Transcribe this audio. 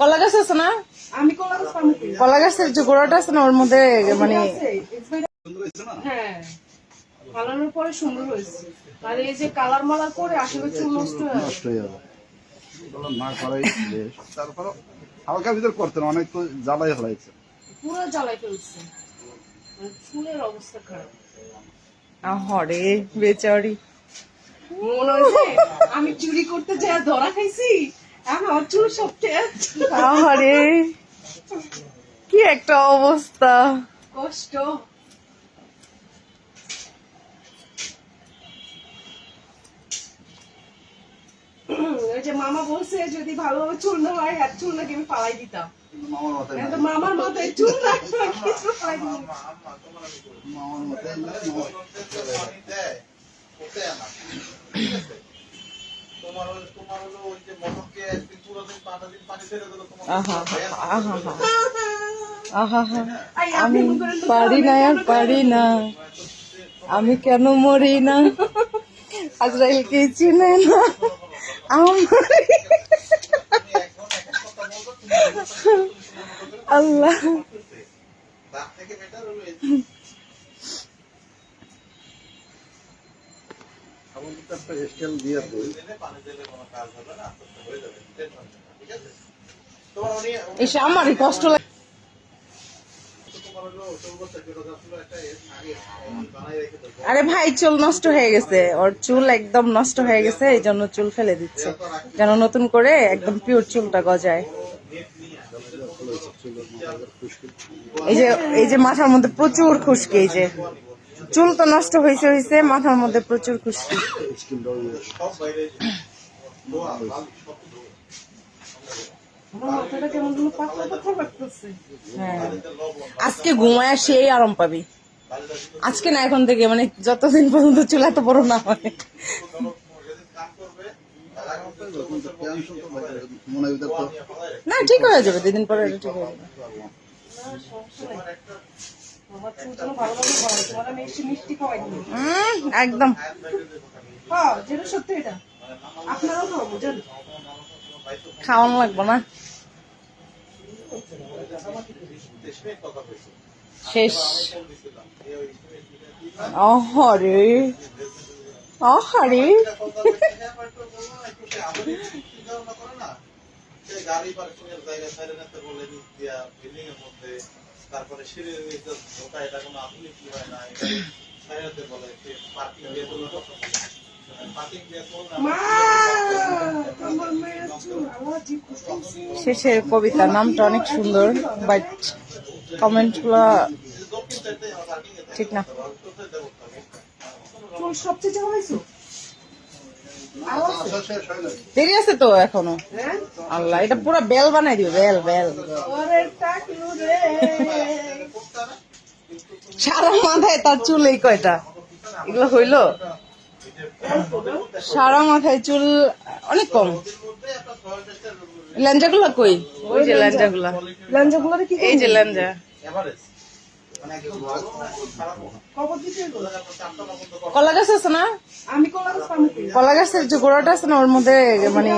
কলা গাছ আছে না? আমি কলা গাছ কলা গাছের যে গোড়াটা আছে না ওর মধ্যে মানে হ্যাঁ। ফালানোর পরে সুন্দর হয়েছে। আর এই যে কালার মালার করে আসলে চুল নষ্ট হয়ে নষ্ট হয়ে যাবে। না করাই তারপরে হালকা ভিতর করতেন অনেক তো জ্বালাই ফেলাইছে। পুরো জ্বালাই ফেলছে। মানে চুলের অবস্থা খারাপ। বেচারি। মনে হয়েছে আমি চুরি করতে যা ধরা খাইছি আমার চুল সব। আহারে কি একটা অবস্থা। কষ্ট। ওই যে মামা বলছে যদি ভালোভাবে চুল না হয় হাত চুল নাকি আমি পালাই দিতাম। মামার মাথায় তো মামার মাথায় চুল রাখবে কিছু দিতাম। মামার মাথায় তোমার হলো- ওই যে মোটরকে একদিন পুরো দিন পাঁচটা দিন পানি ছেড়ে দিলো তোমার আহা আহা আহা আহা। আই, আমি পারি না আর কেন পারি না। আমি কেন মরি না? আজরাইল কে চিনে না? আমার আল্লাহ তার থেকে বেটার হলো এই আরে ভাই, চুল নষ্ট হয়ে গেছে। ওর চুল একদম নষ্ট হয়ে গেছে, এই জন্য চুল ফেলে দিচ্ছে। যেন নতুন করে একদম পিওর চুলটা গজায়। এই যে এই যে মাথার মধ্যে প্রচুর খুশকি, এই যে। চুল তো নষ্ট হয়েছে হয়েছে মাথার মধ্যে প্রচুর লাগতেছে হ্যাঁ। আজকে ঘুমায় সেই আরাম পাবি। আজকে না এখন থেকে মানে যতদিন পর্যন্ত চুল এত বড় না হয়। না ঠিক হয়ে যাবে দুদিন পরে ঠিক হয়ে যাবে। উম, একদম। হ্যাঁ খাওয়ানো লাগবো না। শেষ। অহরে। অহরে। গাড়ি পার্কিংয়ের জায়গা সাইডে নিতে বলে দিয়া বিল্ডিং এর মধ্যে। তারপরে সিঁড়ির নিচে ঢোকা এটা কোনো আধুনিক হয় না এটা সাইডে বলে পার্কিং দিয়ে দিল পার্কিং দিয়ে করলাম মা আমার মেয়ের চুল আমার জিভ খুশি শেষের কবিতা নামটা অনেক সুন্দর বাট কমেন্টগুলো দক্ষিণ সাইডে আমার পার্কিং এ ঠিক না। দেরি আছে তো এখনও? হ্যাঁ? আল্লাহ এটা পুরো বেল বানাই দিও বেল বেল। সারা মাথায় তার চুল এই কয়টা? এগুলো হইল? সারা মাথায় চুল অনেক কম। ল্যাঞ্জা গুলা কই? ওই যে ল্যাঞ্জা গুলা লঞ্জাগুলোরে কি এই যে ল্যাঞ্জা। কলা গাছ আছে না? আমি? কলা গাছের যে গোড়াটা আছে না ওর মধ্যে মানে